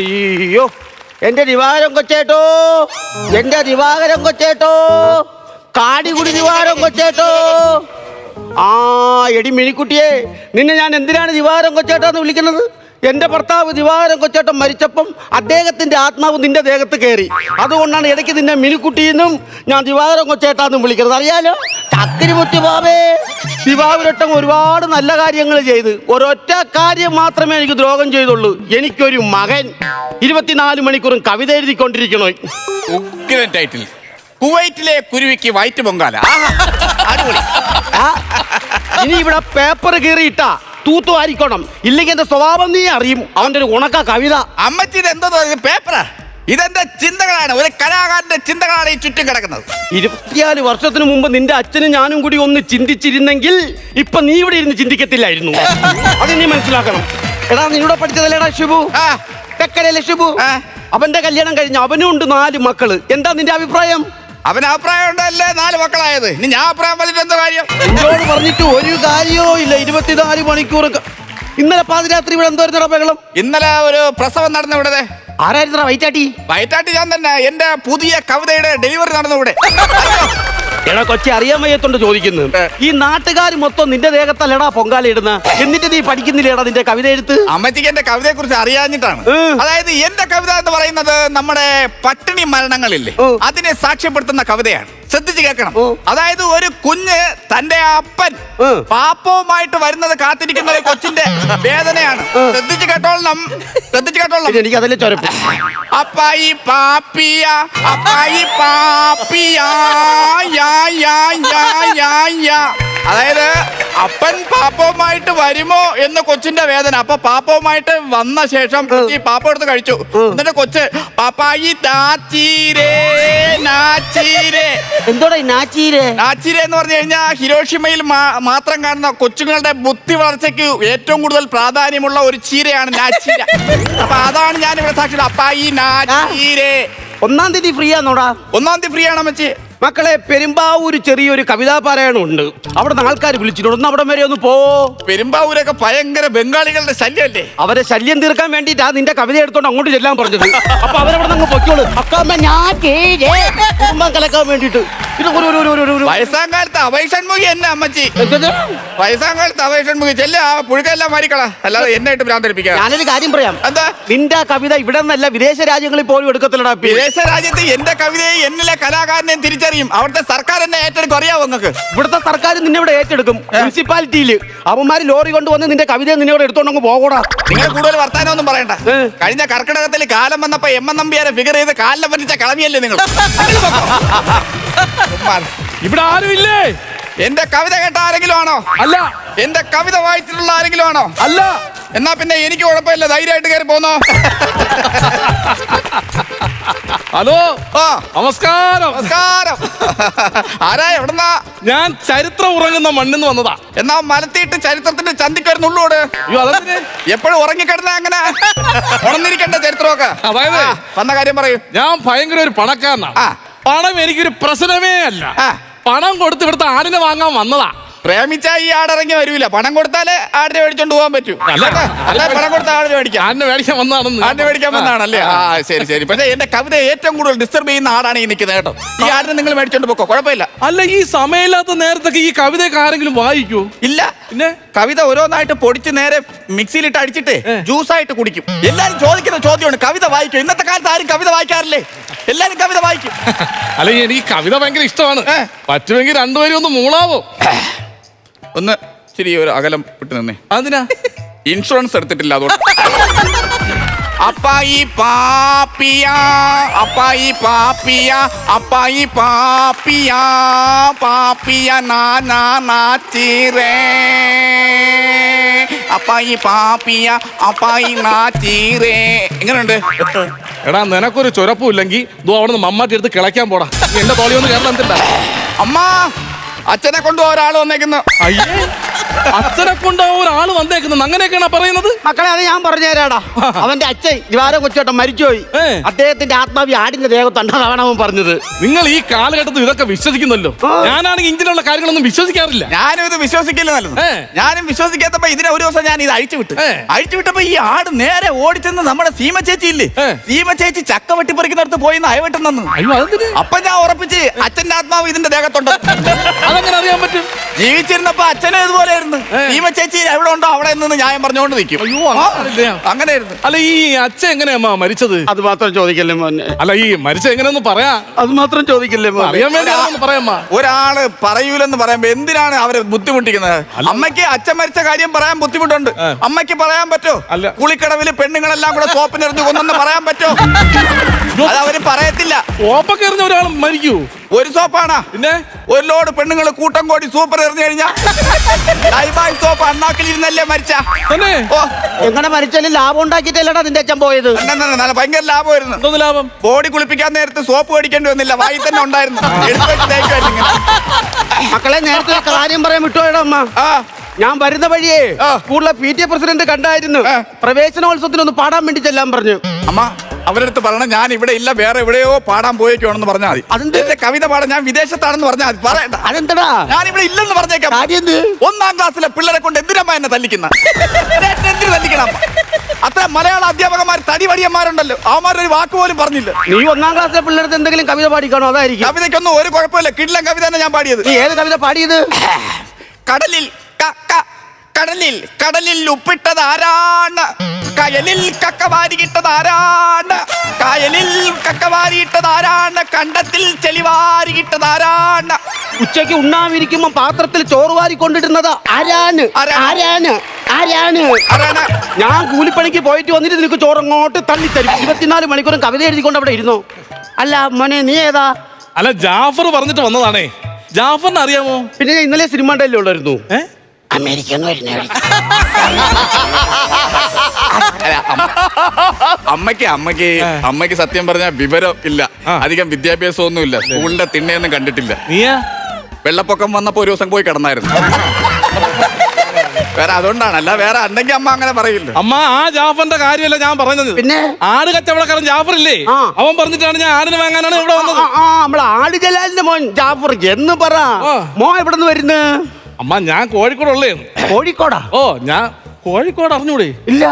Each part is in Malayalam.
അയ്യോ എന്റെ ദിവാകരം കൊച്ചേട്ടോ എന്റെ ദിവാകരം കൊച്ചേട്ടോ കാടികുടി ദിവാരം കൊച്ചേട്ടോ. ആ എടി മിനിക്കുട്ടിയെ നിന്നെ ഞാൻ എന്തിനാണ് ദിവാകരം കൊച്ചേട്ടാന്ന് വിളിക്കുന്നത്? എന്റെ ഭർത്താവ് ദിവാകരം കൊച്ചേട്ടൻ മരിച്ചപ്പം അദ്ദേഹത്തിന്റെ ആത്മാവ് നിന്റെ ദേഹത്ത് കയറി. അതുകൊണ്ടാണ് ഇടയ്ക്ക് നിന്നെ മിനിക്കുട്ടിയെന്നും ഞാൻ ദിവാകരം കൊച്ചേട്ടാന്നും വിളിക്കുന്നത്. അറിയാലോ? ചക്കിരി മുത്തി ബാബേ ദിവാകരട്ടം ഒരുപാട് നല്ല കാര്യങ്ങൾ ചെയ്ത്. ഒരൊറ്റ കാര്യം മാത്രമേ എനിക്ക് ദ്രോഹം ചെയ്തുള്ളൂ. എനിക്കൊരു മകൻ. ഇരുപത്തിനാല് മണിക്കൂറും കവിത എഴുതിക്കൊണ്ടിരിക്കണോ? ഉഗ്രൻ ടൈറ്റിൽ കുവൈറ്റിലെ കുരുവിക്ക് വൈറ്റ് പൊങ്കാല. ആഹാ, അടിപൊളി. ആ, ഇനി ഇവിടെ പേപ്പർ കീറിയിട്ട തൂത്തു വാരിക്കണം. ഇല്ലെങ്കിൽ എന്റെ സ്വഭാവം നീ അറിയും. അവന്റെ ഒരു ഉണക്ക കവിത. അമ്മച്ചിന് എന്തോ പേപ്പറാ ഇതെന്റെ ചിന്തകളാണ്. ഒരു കലാകാരന്റെ ചിന്തകളാണ് ഈ ചുറ്റും കിടക്കുന്നത്. ഇരുപത്തിനാല് വർഷത്തിന് മുമ്പ് നിന്റെ അച്ഛനും ഞാനും കൂടി ഒന്ന് ചിന്തിച്ചിരുന്നെങ്കിൽ ഇപ്പൊ നീ ഇവിടെ ഇരുന്ന് ചിന്തിക്കത്തില്ലായിരുന്നു. അത് നീ മനസ്സിലാക്കണം. എടാ നിന്നോട് പഠിച്ചതല്ലേടാ ഷിബു ആ. തെക്കരയിലെ ആ. അവന്റെ കല്യാണം കഴിഞ്ഞ അവനും ഉണ്ട് നാല് മക്കൾ. എന്താ നിന്റെ അഭിപ്രായം? അവന് അഭിപ്രായം ഉണ്ടല്ലേ? നാല് മക്കളായത്. ഇനി ഞാൻ അഭിപ്രായം പറഞ്ഞിട്ട് എന്തോ കാര്യം? നിന്നോട് പറഞ്ഞിട്ട് ഒരു കാര്യവും ഇല്ല. ഇരുപത്തിനാല് മണിക്കൂർ ഇന്നലെ പാതിരാത്രി ഇവിടെ എന്തോ ബഹളം? ഇന്നലെ ഒരു പ്രസവം നടന്നു ഇവിടെ ആരായിരുന്ന വൈറ്റാട്ടി? വയറ്റാട്ടി ഞാൻ തന്നെ. എന്റെ പുതിയ കവിതയുടെ ഡെലിവറി നടന്നു ഇവിടെ. എടാ കൊച്ചി അറിയാൻ വയ്യത്തോണ്ട് ചോദിക്കുന്നു. ഈ നാട്ടുകാർ മൊത്തം നിന്റെ ദേഹത്തല്ലടാ പൊങ്കാല ഇടുന്ന? എന്നിട്ട് നീ പഠിക്കുന്നില്ലേടാ നിന്റെ കവിത എഴുത്ത്? അമ്മച്ചിക്ക് എന്റെ കവിതയെ കുറിച്ച് അറിയാഞ്ഞിട്ടാണ് അതായത് എന്റെ കവിത എന്ന് പറയുന്നത് നമ്മുടെ പട്ടിണി മരണങ്ങളില്ലേ? അതിനെ സാക്ഷ്യപ്പെടുത്തുന്ന കവിതയാണ്. ശ്രദ്ധിച്ച് കേൾക്കണം. അതായത് ഒരു കുഞ്ഞ് തന്റെ അപ്പൻ. പാപ്പവുമായിട്ട് വരുന്നത് കാത്തിരിക്കുന്ന ഒരു കൊച്ചിന്റെ വേദനയാണ്. ശ്രദ്ധിച്ച് കേട്ടോളണം. ശ്രദ്ധിച്ച് കേട്ടോളണം. എനിക്ക് അതിലെ ചൊരപ്പ്. അപ്പായി പാപ്പിയ അപ്പായി പാപ്പിയ യാ യാ യാ യാ യാ. അതായത് അപ്പൻ പാപ്പവുമായിട്ട് വരുമോ എന്ന് കൊച്ചിന്റെ വേദന. അപ്പൊ പാപ്പവുമായിട്ട് വന്ന ശേഷം ഈ പാപ്പ എടുത്ത് കഴിച്ചു. എന്നിട്ട് കൊച്ച് പാപ്പായി നാച്ചീരേ നാച്ചീരേ. എന്തോടാ ഈ നാച്ചീരെ? നാച്ചിരെ എന്ന് പറഞ്ഞു കഴിഞ്ഞാൽ ഹിരോഷിമയിൽ മാത്രം കാണുന്ന കൊച്ചുങ്ങളുടെ ബുദ്ധി വളർച്ചയ്ക്ക് ഏറ്റവും കൂടുതൽ പ്രാധാന്യമുള്ള ഒരു ചീരയാണ് നാച്ചീര. അപ്പൊ അതാണ് ഞാൻ ഇവിടെ സാക്ഷി അപ്പായി നാച്ചീരെ. ഒന്നാം തീയതി ഫ്രീ ആണോടാ ഒന്നാം തീയതി ഫ്രീ ആണോ അമ്മച്ചി. മക്കളെ പെരുമ്പാവൂര് ചെറിയൊരു കവിതാ പാരായണം ഉണ്ട് അവിടെ നിന്ന് ആൾക്കാർ വിളിച്ചിട്ടുണ്ട് ഒന്ന് അവിടെ വരെ ഒന്ന് പോ. പെരുമ്പാവൂരൊക്കെ ഭയങ്കര ബംഗാളികളുടെ ശല്യമല്ലേ? അവരെ ശല്യം തീർക്കാൻ വേണ്ടിട്ടാ നിന്റെ കവിത എടുത്തോണ്ട് അങ്ങോട്ട് ചെല്ലാൻ പറഞ്ഞത്. അപ്പൊ അവരവിടെ നിന്ന് പൊക്കോളൂ അക്കാമ്മ ഞാൻ കുടുംബം കലക്കാൻ വേണ്ടിട്ട് എന്നെ അമ്മച്ചി. ചെല്ല ആ പുഴുക്കെല്ലാം മാറിക്കളാ അല്ലാതെ എന്നെ ഇട്ട് ഭ്രാന്തരിപ്പിക്കാം ഞാനൊരു കാര്യം പറയാം. എന്താ? നിന്റെ കവിത ഇവിടെ നിന്നല്ല വിദേശ രാജ്യങ്ങളിൽ പോലും എടുക്കത്തില്ലടാ വിദേശ രാജ്യത്ത് എന്റെ കവിതയെ എന്നിലെ കലാകാരനെയും തിരിച്ചറിയും അവിടുത്തെ സർക്കാർ എന്നെ ഏറ്റെടുക്കും. അറിയാവോ നിങ്ങൾക്ക്? ഇവിടുത്തെ സർക്കാർ നിന്നെ ഇവിടെ ഏറ്റെടുക്കും. മുനിസിപ്പാലിറ്റിയിൽ അവന്മാര് ലോറി കൊണ്ടുവന്ന് നിന്റെ കവിത നിന്നെ ഇവിടെ എടുത്തോണ്ടങ്ങ് പോകൂടാ. നിങ്ങൾ കൂടുതൽ വർത്താനം ഒന്നും പറയണ്ട. കഴിഞ്ഞ കർക്കിടകത്തിൽ കാലം വന്നപ്പോ എം എൻ നമ്പിയാരെ ഫിഗർ ചെയ്ത് കാലം പറ്റിച്ച കളവിയല്ലേ നിങ്ങൾ? ഇവിടെ ആരുമില്ലേ എന്റെ കവിത കേട്ട ആരെങ്കിലും ആണോ? അല്ല. എന്റെ കവിത വായിച്ചിട്ടുള്ള ആരെങ്കിലും ആണോ? അല്ല. എന്നാ പിന്നെ എനിക്ക് കുഴപ്പമില്ല. ധൈര്യമായിട്ട് കയറി പോന്നോ. ഹലോ. ആ. നമസ്കാരം. നമസ്കാരം. ആരാ എവിടെന്നാ? ഞാൻ ചരിത്രം ഉറങ്ങുന്ന മണ്ണിന്ന് വന്നതാ. എന്നാ മലത്തിയിട്ട് ചരിത്രത്തിന്റെ ചന്തിക്ക് ഒരു നുള്ളോട് അയ്യോ അതെന്തിന്? എപ്പോഴും ഉറങ്ങിക്കിടന്ന അങ്ങനെ. ഉണർന്നിരിക്കണ്ട ചരിത്രമൊക്കെ. അതായത്? വന്ന കാര്യം പറയൂ. ഞാൻ ഭയങ്കര ഒരു പണക്കാരനാ. പണം എനിക്കൊരു പ്രശ്നമേ അല്ല. പണം കൊടുത്ത് ഇവിടുത്തെ ആടിനെ വാങ്ങാൻ വന്നതാ. പ്രേമിച്ച ഈ ആടിറങ്ങി വരൂല. പണം കൊടുത്താലേ ആടിനെ മേടിച്ചോണ്ട് പോകാൻ പറ്റൂ. അല്ല. പണം കൊടുത്ത ആടിനെ മേടിക്കാം. ആടിനെ മേടിക്കാൻ വന്നാണെന്ന് ആടിനെ മേടിക്കാൻ വന്നാണല്ലേ ആ ശരി ശരി. പക്ഷേ എന്റെ കവിത ഏറ്റവും കൂടുതൽ ഡിസ്റ്റർബ് ചെയ്യുന്ന ആടാണ് ഈ നിൽക്കുന്നത് കേട്ടോ. ഈ ആടിനെ നിങ്ങൾ മേടിച്ചോണ്ട് പോക്കോ. കുഴപ്പമില്ല. അല്ല ഈ സമയമില്ലാത്ത നേരത്തൊക്കെ ഈ കവിതയൊക്കെ ആരെങ്കിലും വായിക്കൂ ഇല്ല. പിന്നെ? കവിത ഓരോന്നായിട്ട് പൊടിച്ച് നേരെ മിക്സിയിലിട്ട് അടിച്ചിട്ട് ജ്യൂസ് ആയിട്ട് കുടിക്കും. എല്ലാരും ചോദിക്കുന്ന ചോദ്യമാണ് കവിത വായിക്കും ഇന്നത്തെ കാലത്ത് ആരും കവിത വായിക്കാറില്ലേ? എല്ലാരും കവിത വായിക്കും. അല്ല എനിക്ക് കവിത ഭയങ്കര ഇഷ്ടമാണ്. പറ്റുമെങ്കിൽ രണ്ടുപേരും ഒന്ന് മൂളാവോ? ഒന്ന് ശരി ഒരു അകലം വിട്ട് നിന്നേ. അതിനാ ഇൻഷുറൻസ് എടുത്തിട്ടില്ല അതുകൊണ്ട്. അപ്പായി പാപ്പിയ അപ്പായി പാപ്പിയ അപ്പായി പാപ്പിയ പാപ്പിയ നാനാ നാച്ചീറേ അപ്പായി പാപ്പിയ അപ്പായി നാച്ചീറേ എങ്ങനെയുണ്ട്? എടാ നിനക്കൊരു ചുരപ്പും ഇല്ലെങ്കിൽ ഇതോ അവിടെ നിന്ന് മമ്മാട്ടി എടുത്ത് കിളയ്ക്കാൻ പോടാ. എന്റെ തോളി ഒന്ന് കേരളം അമ്മ അച്ഛനെ കൊണ്ട് ഒരാൾ വന്നേക്കുന്നു. അയ്യേ അച്ഛനെ കൊണ്ട് ഒരാൾ വന്നേക്കുന്നത് അങ്ങനെയൊക്കെയാണ് പറയുന്നത്? മക്കളെ അത് ഞാൻ പറഞ്ഞുതരാടാ അവന്റെ അച്ഛൻ ജ്വാര കൊച്ചോട്ടം മരിച്ചുപോയി. ഏ. അദ്ദേഹത്തിന്റെ ആത്മാവി ആടിന്റെ ദേഹത്തുണ്ടെന്നാണ് അവൻ പറഞ്ഞത്. നിങ്ങൾ ഈ കാലഘട്ടത്തിൽ ഇതൊക്കെ വിശ്വസിക്കുന്നല്ലോ? ഞാനാണെങ്കിൽ ഇങ്ങനെയുള്ള കാര്യങ്ങളൊന്നും വിശ്വസിക്കാറില്ല. ഞാനും ഇത് വിശ്വസിക്കില്ല നല്ലത്. ഏ. ഞാനും വിശ്വസിക്കാത്തപ്പോ ഇതിനെ ഒരു ദിവസം ഞാൻ ഇത് അഴിച്ചു വിട്ടു. ഏ. അഴിച്ചു വിട്ടപ്പോ ഈ ആട് നേരെ ഓടിച്ചെന്ന് നമ്മുടെ സീമ ചേച്ചി ഇല്ലേ? ഏ. സീമ ചേച്ചി ചക്ക വെട്ടിപ്പറിക്കുന്നിടത്ത് പോയി അയവെട്ടുന്നു അയ്യോ അതെന്തിന്? അപ്പൊ ഞാൻ ഉറപ്പിച്ച് അച്ഛന്റെ ആത്മാവ് ഇതിന്റെ ദേഹത്തുണ്ട്. അതെങ്ങനെ അറിയാൻ പറ്റും? ജീവിച്ചിരുന്നപ്പോ അച്ഛനും ഇതുപോലെ ആയിരുന്നു സീമ ചേച്ചി എവിടെ ഉണ്ടോ അവിടെ നിന്ന് ന്യായം പറഞ്ഞുകൊണ്ട് നിൽക്കും. അയ്യോ, അങ്ങനെ അങ്ങനെയായിരുന്നു. അല്ല ഈ അച്ഛൻ എങ്ങനെയാ മരിച്ചത്? അത് മാത്രം ചോദിക്കല്ലേ മോനെ? അല്ല ഈ മരിച്ച എങ്ങനെയൊന്ന് പറയാ. അത് മാത്രം ചോദിക്കല്ലേ മോനെ? അറിയാൻ വേണ്ടി പറയാമ്മ ഒരാൾ പറയൂലെന്ന് പറയുമ്പോ എന്തിനാണ് അവരെ ബുദ്ധിമുട്ടിക്കുന്നത്? അമ്മയ്ക്ക് അച്ഛൻ മരിച്ച കാര്യം പറയാൻ ബുദ്ധിമുട്ടുണ്ട്. അമ്മയ്ക്ക് പറയാൻ പറ്റോ? അല്ല. കുളിക്കടവിൽ പെണ്ണുങ്ങളെല്ലാം കൂടെ സോപ്പിനെറിഞ്ഞു കൊന്നെന്ന് പറയാൻ പറ്റോ? അത് അവർ പറയത്തില്ല. ഓപ്പൊക്കെ എറിഞ്ഞ ഒരാൾ മരിക്കൂ. ഒരു സോപ്പാണാ? പിന്നെ? ഒരു ലോഡ് പെണ്ണുങ്ങൾ കൂട്ടം കോടി സൂപ്പർ എറിഞ്ഞു കഴിഞ്ഞാൽ ലൈബായ് സോപ്പ് അണ്ണാക്കിലിരുന്നല്ലേ മരിച്ച. തന്നെ? ഓ. എങ്ങനെ മരിച്ചാലും ലാഭം ഉണ്ടാക്കിയിട്ടല്ലടാ നിന്റെ അച്ഛൻ പോയത്? അണ്ണൻ നല്ല ഭയങ്കര ലാഭമായിരുന്നു. എന്തോന്ന് ലാഭം? ബോഡി കുളിപ്പിക്കാൻ നേരത്തെ സോപ്പ് മേടിക്കേണ്ടി വന്നില്ല വായി തന്നെ ഉണ്ടായിരുന്നു. എടുത്ത് വെച്ച് തേക്കുമായിരുന്നു ഇങ്ങനെ. മക്കളെ നേരത്തെ ഒരു കാര്യം പറയാൻ വിട്ടുപോയടാ അമ്മ. ആ. ഞാൻ വരുന്ന വഴിയേ ആ. സ്കൂളിലെ പി ടി എ പ്രസിഡന്റ് കണ്ടായിരുന്നു. ആ. പ്രവേശനോത്സവത്തിന് ഒന്ന് പാടാൻ വേണ്ടി ചെല്ലാൻ പറഞ്ഞു. അമ്മ അവരടുത്ത് പറയണം ഞാൻ ഇവിടെ ഇല്ല വേറെ എവിടെയോ പാടാൻ പോയേക്കാണെന്ന് പറഞ്ഞാൽ മതി. അതെന്ത്? എന്റെ കവിത പാടാൻ ഞാൻ വിദേശത്താണെന്ന് പറഞ്ഞാൽ മതി. പറയണ്ട. അതെന്തടാ? ഞാൻ ഇവിടെ ഇല്ലെന്ന് പറഞ്ഞേക്കാം. കാര്യം എന്ത്? ഒന്നാം ക്ലാസ്സിലെ പിള്ളേരെ കൊണ്ട് എന്തിനമ്മ എന്നെ തല്ലിക്കുന്ന? എന്തിനു തല്ലിക്കണം? അത്ര മലയാള അധ്യാപകന്മാർ തടിവടിയന്മാരുണ്ടല്ലോ അവന്മാരൊരു ഒരു വാക്ക് പോലും പറഞ്ഞില്ല. നീ ഒന്നാം ക്ലാസ്സിലെ പിള്ളേർക്ക് എന്തെങ്കിലും കവിത പാടിക്കാണോ? അതായിരിക്കും. കവിതയ്ക്കൊന്നും ഒരു കുഴപ്പമില്ല. കിടിലൻ കവിത തന്നെ ഞാൻ പാടിയത്. നീ ഏത് കവിത പാടിയത്? കടലിൽ ക- ക- കടലിൽ കടലിൽ ഉപ്പിട്ടത് ആരാണ് കയലിൽ കക്കവാരിയിട്ട ആരാണ് കായലിൽ കക്ക വാരിയിട്ടത് ആരാണ് കണ്ടത്തിൽ ചെളി വാരിയിട്ടത് ആരാണ് ഉച്ചയ്ക്ക് ഉണ്ണാവിരിക്കുമ്പോ പാത്രത്തിൽ ചോറ് വാരി കൊണ്ടിടുന്നത് ആരാണ്? ആരാണ്? ആരാണ്? ഞാൻ കൂലിപ്പണിക്ക് പോയിട്ട് വന്നിട്ട് നിനക്ക് ചോറ് അങ്ങോട്ട് തള്ളിത്തരും. ഇരുപത്തിനാല് മണിക്കൂറും കവിത എഴുതിക്കൊണ്ട് അവിടെ ഇരുന്നു? അല്ല മോനെ നീ ഏതാ? അല്ല ജാഫർ പറഞ്ഞിട്ട് വന്നതാണേ. ജാഫറിന് അറിയാമോ? പിന്നെ ഞാൻ ഇന്നലെ സിനിമ ഉണ്ടല്ലോ ഉള്ളായിരുന്നു. ഏ? അമേരിക്ക എന്ന് വരുന്നേ അമ്മയ്ക്ക് അമ്മയ്ക്ക് അമ്മയ്ക്ക് സത്യം പറഞ്ഞ വിവരം ഇല്ല. അധികം വിദ്യാഭ്യാസം ഒന്നും ഇല്ല സ്കൂളിന്റെ തിണ്ണയൊന്നും കണ്ടിട്ടില്ല. നീയാ? വെള്ളപ്പൊക്കം വന്നപ്പോ ഒരു ദിവസം പോയി കിടന്നായിരുന്നു. വേറെ അതുകൊണ്ടാണ്. അല്ല വേറെ ഉണ്ടെങ്കിൽ അമ്മ അങ്ങനെ പറയില്ല? അമ്മ ആ ജാഫറിന്റെ കാര്യമല്ല ഞാൻ പറഞ്ഞത്. പിന്നെ? ആട് കച്ചവടക്കാരൻ ജാഫർ ഇല്ലേ? ആ. അവൻ പറഞ്ഞിട്ടാണ് ഞാൻ ആടിന് വാങ്ങാനാണ് ഇവിടെ വന്നത്. നമ്മളെ ആട് ജലാലിന്റെ മോൻ ജാഫർ എന്ന് പറ. ആ. മോൻ എവിടെ നിന്ന് വരുന്നു? അമ്മ ഞാൻ കോഴിക്കോട് ഉള്ളേ. കോഴിക്കോടാ? ഓ ഞാൻ കോഴിക്കോട് അറിഞ്ഞൂടെ? ഇല്ല.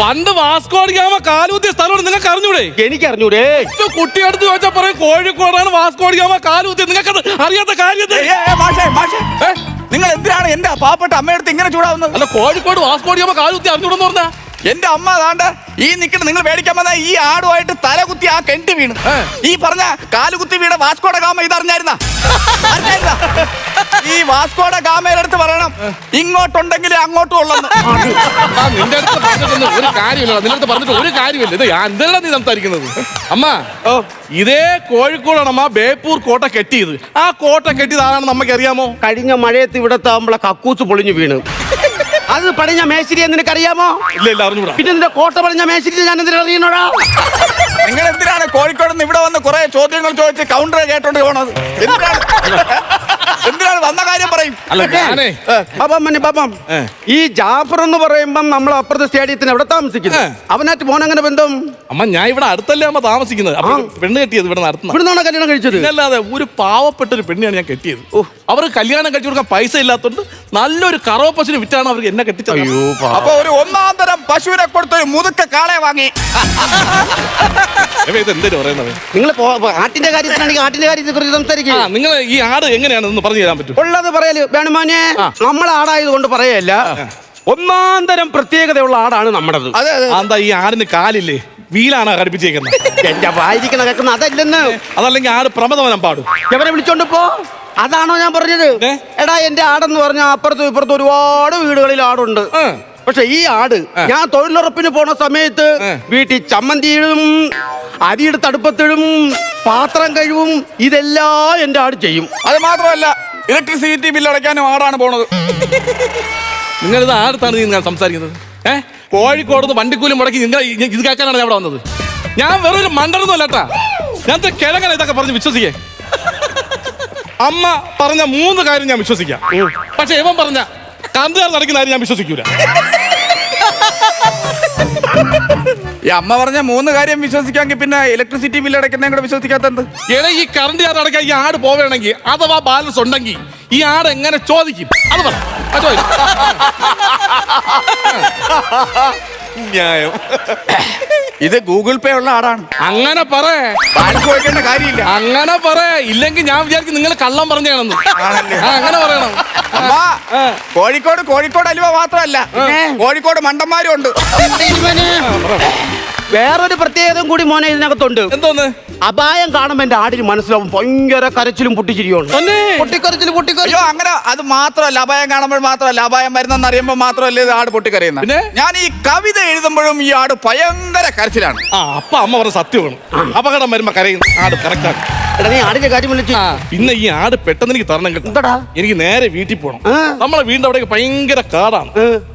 പണ്ട് വാസ്കോടിക്കാമ കാലൂത്തിയ സ്ഥലമാണ് നിങ്ങൾക്ക് അറിഞ്ഞൂടെ? എനിക്ക് അറിഞ്ഞൂടെ കുട്ടി എടുത്ത് ചോദിച്ചാൽ പറയും കോഴിക്കോടാണ് വാസ്കോടിക്കാമ കാലുകുത്തി നിങ്ങൾക്ക് അറിയാത്ത കാര്യത്തെ. നിങ്ങൾ എന്തിനാണ് എന്റെ പാവപ്പെട്ട അമ്മയടുത്ത് ഇങ്ങനെ ചൂടാവുന്നത്? അല്ല കോഴിക്കോട് വാസ്കോടിക്കാമ കാലൂത്തി അറിഞ്ഞൂടെന്ന് പറഞ്ഞാ? എന്റെ അമ്മ അതാണ്ട് ഈ നിൽക്കുന്ന നിങ്ങൾ മേടിക്കാൻ വന്ന ഈ ആടുമായിട്ട് തലകുത്തി ആ കെട്ടി വീണ്. ഈ പറഞ്ഞ കാലുകുത്തി വീണ വാസ്കോട ഗാമ ഇത് അറിഞ്ഞായിരുന്ന? ഈ വാസ്കോട ഗാമയുടെ അടുത്ത് പറയണം ഇങ്ങോട്ടുണ്ടെങ്കിൽ അങ്ങോട്ടും നിന്റെ അടുത്ത് പറഞ്ഞിട്ടൊന്നും ഒരു കാര്യമില്ല. നിന്റെ അടുത്ത് പറഞ്ഞിട്ട് ഒരു കാര്യമില്ല. ഇത് എന്താണ് നീ സംസാരിക്കുന്നത്. അമ്മ ഇതേ കോഴിക്കോടാണ് അമ്മ ബേപ്പൂർ കോട്ട കെട്ടിയത്. ആ കോട്ട കെട്ടിയത് ആരാണെന്ന് നമുക്ക് അറിയാമോ? കഴിഞ്ഞ മഴയത്ത് ഇവിടത്തെ നമ്മളെ കക്കൂസ് പൊളിഞ്ഞു വീണ്. അത് പണിഞ്ഞ മേശിരി നിനക്കറിയാമോ ഇല്ല ഇല്ല അറിഞ്ഞൂടാ പിന്നെ നിന്റെ കോട്ട പണിഞ്ഞ മേശിരി ഞാൻ എന്തിനാ അറിയണോടാ നിങ്ങൾ എന്തിനാണ് കോഴിക്കോട് നിന്ന് ഇവിടെ വന്ന് കുറെ ചോദ്യങ്ങൾ ചോദിച്ച് കൗണ്ടർ കേട്ടോണ്ട് പോണത്? എന്തിനാണ്? എന്തിനാണ് വന്ന കാര്യം പറയും? അല്ല ഞാനേ. മന്നെ പാപ്പം. ഈ ജാഫർ എന്ന് പറയുമ്പം നമ്മൾ അപ്പുറത്തെ സ്റ്റേഡിയത്തിന് എവിടെ താമസിക്കുന്നു. അവനായിട്ട് മോൻ അങ്ങനെ ബന്ധം? അമ്മ ഞാൻ ഇവിടെ അടുത്തല്ലേ അമ്മ താമസിക്കുന്നത്. അപ്പൊ പെണ്ണ് കെട്ടിയത് ഇവിടെ നടത്തുന്ന. ഇവിടുന്നാണോ കല്യാണം കഴിച്ചത്? അല്ലാതെ ഒരു പാവപ്പെട്ട ഒരു പെണ്ണിയാണ് ഞാൻ കെട്ടിയത്. അവർ കല്യാണം കഴിച്ചു കൊടുക്കാൻ പൈസ ഇല്ലാത്തതുകൊണ്ട് നല്ലൊരു കറവപ്പശുവിന് വിറ്റാണ് അവർക്ക് എന്നെ കെട്ടിച്ചത്. അയ്യോ അപ്പൊ ഒരു ഒന്നാം തരം പശുവിനെ കൊടുത്ത് ഒരു മുതുക്ക കാളെ വാങ്ങി. ഇത് എന്തേലും പറയുന്നത്? നിങ്ങൾ ആട്ടിന്റെ കാര്യത്തിനാണെങ്കിൽ ആട്ടിന്റെ കാര്യത്തെ കുറിച്ച് സംസാരിക്കുക നിങ്ങൾ ഈ ആട് പറഞ്ഞു തരാൻ പറ്റും. ഉള്ളത് പറയൽ വേണമോനെ നമ്മൾ ആടായത് കൊണ്ട് പറയല്ല. ഒന്നാം തരം പ്രത്യേകതയുള്ള ആടാണ് നമ്മുടേത്. അതെ അതെ എന്താ ഈ ആടിന് കാലില്ലേ? വീലാണ് ഘടിപ്പിച്ചേക്കുന്നത് എന്റെ വായിരിക്കണ കേൾക്കുന്ന അതല്ലെന്ന്. അതല്ലെങ്കിൽ ആട് പ്രമദവനം പാടും. എവരെ വിളിച്ചോണ്ട് പോ. അതാണോ ഞാൻ പറഞ്ഞത്? എടാ എന്റെ ആടെന്ന് പറഞ്ഞ അപ്പുറത്തും ഇപ്പുറത്തും ഒരുപാട് വീടുകളിൽ ആടുണ്ട്. പക്ഷെ ഈ ആട് ഞാൻ തൊഴിലുറപ്പിന് പോണ സമയത്ത്. വീട്ടിൽ ചമ്മന്തിയിടും അരിയെടുത്ത് അടുപ്പത്തിടും പാത്രം കഴിവും ഇതെല്ലാം എന്റെ ആട് ചെയ്യും. അത് മാത്രമല്ല ഇലക്ട്രിസിറ്റി ബില്ല് അടയ്ക്കാനും ആടാണ് പോണത്. നിങ്ങൾ ഇത് ആടുത്താണ് നിങ്ങൾ സംസാരിക്കുന്നത്? ഏ? കോഴിക്കോട് നിന്ന് വണ്ടിക്കൂലി മുടക്കി നിങ്ങൾ ഇത് കേൾക്കാനാണ് ഞാൻ ഇവിടെ വന്നത്. ഞാൻ വെറൊരു മണ്ടനൊന്നും അല്ലട്ടാ ഞാൻ കിഴങ്ങനെ ഇതൊക്കെ പറഞ്ഞ് വിശ്വസിക്കേ. അമ്മ പറഞ്ഞ മൂന്ന് കാര്യം ഞാൻ വിശ്വസിക്കാം. പക്ഷെ ഇവൻ പറഞ്ഞ കന്തുകാർ നടക്കുന്ന കാര്യം ഞാൻ വിശ്വസിക്കൂല. ഈ അമ്മ പറഞ്ഞ മൂന്ന് കാര്യം വിശ്വസിക്കാമെങ്കിൽ പിന്നെ ഇലക്ട്രിസിറ്റി ബില്ല് അടയ്ക്കുന്നതും കൂടെ വിശ്വസിക്കാത്തത് എടാ ഈ കറണ്ട് ചാർജ് അടക്കാൻ ഈ ആട് പോവുകയാണെങ്കിൽ അഥവാ ബാലൻസ് ഉണ്ടെങ്കിൽ ഈ ആട് എങ്ങനെ ചോദിക്കും? അത് പറ. അത് ചോദിക്ക്. ന്യായം. ഇത് ഗൂഗിൾ പേ ഉള്ള ആടാണ് അങ്ങനെ പറ ബാങ്ക് ചോദിക്കേണ്ട കാര്യമില്ല. അങ്ങനെ പറ ഇല്ലെങ്കിൽ ഞാൻ വിചാരിക്കും നിങ്ങൾ കള്ളം പറഞ്ഞാണെന്ന്. ആണല്ലേ? ആ അങ്ങനെ പറയണം. അമ്മ കോഴിക്കോട് കോഴിക്കോട് അലുവ മാത്രമല്ല. കോഴിക്കോട് മണ്ടന്മാരും ഉണ്ട്. ഇവന് വേറൊരു പ്രത്യേകതയും കൂടി മോനെ ഇതിനകത്തുണ്ട്. എന്തോന്ന്? അപായം കാണുമ്പോ എന്റെ ആടിന് മനസ്സിലാവും ഭയങ്കര കരച്ചിലും പൊട്ടിച്ചിരിയാണ് പൊട്ടിക്കരച്ചിലും അയ്യോ അങ്ങനെ അത് മാത്രമല്ല അപായം കാണുമ്പോൾ മാത്രമല്ല അപായം വരുന്നെന്ന് അറിയുമ്പോൾ മാത്രമല്ല ഇത് ആട് പൊട്ടിക്കരയുന്നത്. പിന്നെ? ഞാൻ ഈ കവിത എഴുതുമ്പോഴും ഈ ആട് ഭയങ്കര കരച്ചിലാണ്. ആ അപ്പ അമ്മ പറഞ്ഞ സത്യമാണ് അപകടം വരുമ്പോ കരയും ആട് കറക്റ്റാണ് എടാ ആടിന്റെ കാര്യം വിളിച്ചു. ആ പിന്നെ ഈ ആട് പെട്ടെന്ന് എനിക്ക് തരണം കേട്ടോ. എന്താടാ? എനിക്ക് നേരെ വീട്ടിൽ പോകണം. നമ്മളെ വീടിന്റെ അവിടെ ഭയങ്കര കാടാണ്.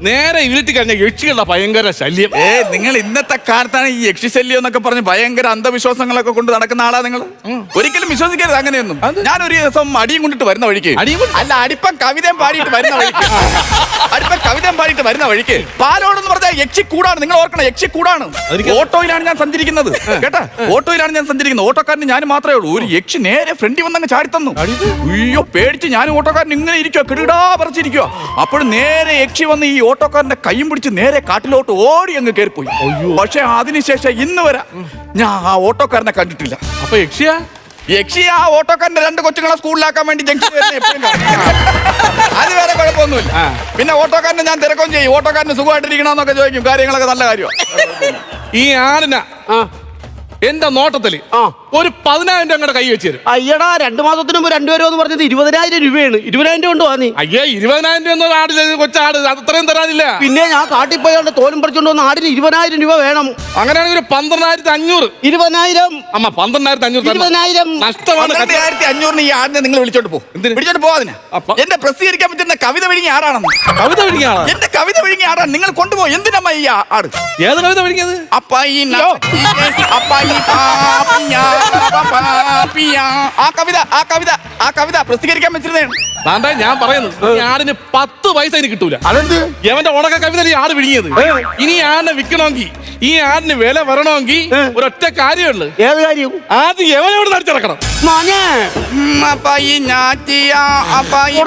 നേരെ ഇരുട്ടി കഴിഞ്ഞാൽ യക്ഷികളുടെ ഭയങ്കര ശല്യം. ഏ നിങ്ങൾ ഇന്നത്തെ കാലത്താണ് ഈ യക്ഷിശല്യം എന്നൊക്കെ പറഞ്ഞ് ഭയങ്കര അന്ധവിശ്വാസങ്ങളൊക്കെ കൊണ്ട് നടക്കുന്ന ആളാ നിങ്ങൾ? ഒരിക്കലും വിശ്വസിക്കരുത് അങ്ങനെയൊന്നും. ഞാൻ ഒരു ദിവസം അടിയും കൊണ്ടിട്ട് വരുന്ന വഴിക്ക്. അല്ല അടിപ്പം കവിതയും പാടിയിട്ട് വരുന്ന വഴിക്ക്. അടിപ്പം കവിതയും പാടിയിട്ട് വരുന്ന വഴിക്ക്. പാലോടെന്ന് പറഞ്ഞാൽ യക്ഷി കൂടാണ്. നിങ്ങൾ ഓർക്കണം യക്ഷി കൂടാണ്. ഓട്ടോയിലാണ് ഞാൻ സഞ്ചരിക്കുന്നത്. കേട്ടാ? ഓട്ടോയിലാണ് ഞാൻ സഞ്ചരിക്കുന്നത്. ഓട്ടോക്കാരന് ഞാൻ മാത്രമേ ഉള്ളൂ. ഒരു യക്ഷി നേരെ ഫ്രണ്ടി വന്നങ്ങ് ചാടി തന്നു. അയ്യോ പേടിച്ച് ഞാൻ ഓട്ടോക്കാരൻ ഇങ്ങനെ ഇരിക്കുക കിടുകിടാ പറിച്ചിരിക്കുക അപ്പോഴും നേരെ യക്ഷി വന്ന് ഈ ഓട്ടോക്കാരന്റെ കൈയും പിടിച്ച് നേരെ കാട്ടിലോട്ട് ഓടി അങ്ങ് കയറിപ്പോയി പക്ഷെ അതിനുശേഷം ഇന്ന് വരെ ഞാൻ ആ ഓട്ടോക്കാരനെ കണ്ടിട്ടില്ല. അപ്പൊ യക്ഷിയാ? യക്ഷി ആ ഓട്ടോക്കാരന്റെ രണ്ട് കൊച്ചുങ്ങളെ സ്കൂളിലാക്കാൻ വേണ്ടി ജംഗ്ഷൻ. അത് വേറെ കുഴപ്പമൊന്നുമില്ല. പിന്നെ ഓട്ടോക്കാരനെ ഞാൻ തിരക്കും ചെയ്യും. ഓട്ടോക്കാരന് സുഖമായിട്ടിരിക്കണമെന്നൊക്കെ ചോദിക്കും. കാര്യങ്ങളൊക്കെ നല്ല കാര്യമാണ്. ഈ ആടിന എന്റെ നോട്ടത്തിൽ? ആ. ഒരു പതിനായിരം രൂപ കൈ വെച്ച് തരും. അയ്യടാ രണ്ടു മാസത്തിന് മുമ്പ് രണ്ടുപേരും എന്ന് പറഞ്ഞത് ഇരുപതിനായിരം രൂപയാണ്. ഇരുപതിനായിരം രൂപ കൊണ്ടുപോവാ നീ. അയ്യേ ഇരുപതിനായിരം രൂപ ഒന്നും ആടില്ല ഇത് കൊച്ചാട് അത് അത്രയും തരാനില്ല. പിന്നെ ഞാൻ കാട്ടിൽ പോയാണ്ട് തോലും പറിച്ചോണ്ട് വന്ന ആടിന് ഇരുപതിനായിരം രൂപ വേണം. അങ്ങനെയാണെങ്കിൽ ഒരു പന്ത്രണ്ടായിരത്തി അഞ്ഞൂറ്. ഇരുപതിനായിരം. അമ്മ പന്ത്രണ്ടായിരത്തി അഞ്ഞൂറ്. ഇരുപതിനായിരം. നഷ്ടമാണ്. പന്ത്രണ്ടായിരത്തി അഞ്ഞൂറിന് ഈ ആടിനെ നിങ്ങൾ വിളിച്ചോണ്ട് പോകും? വിളിച്ചോണ്ട് പോവാതിന് അപ്പൊ? എന്റെ പ്രസിദ്ധീകരിക്കാൻ പറ്റുന്ന കവിത വിഴുങ്ങിയ ആടാണെന്ന്. കവിത വിളിക്കാണ് എന്റെ കവിത വിഴുങ്ങിയ ആടാണ് നിങ്ങൾ കൊണ്ടുപോകും എന്തിനമ്മ ഈ ആട്? ഏത് കവിത അപ്പായി അപ്പായി ഈ പാപ്പിയാ. ആ കവിത ആ കവിത ആ കവിത പ്രസിദ്ധീകരിക്കാൻ വെച്ചിരുന്നേ താണ്ടാ ഞാൻ പറയുന്നു ഈ ആടിന് പത്ത് പൈസ ഇനി കിട്ടൂല. അതെന്ത്? എവന്റെ ഉണക്ക കവിത ഈ ആട് വിഴുങ്ങിയത്. ഇനി ആടിനെ വിൽക്കണമെങ്കിൽ ഈ ആടിന് വില വരണമെങ്കിൽ. ഒരൊറ്റ കാര്യമുള്ളു ഏത് കാര്യം ആദ്യം എവനോട് നടിച്ചിറക്കണം മോനെ. അപ്പായി ഞാറ്റിയ അപ്പായി.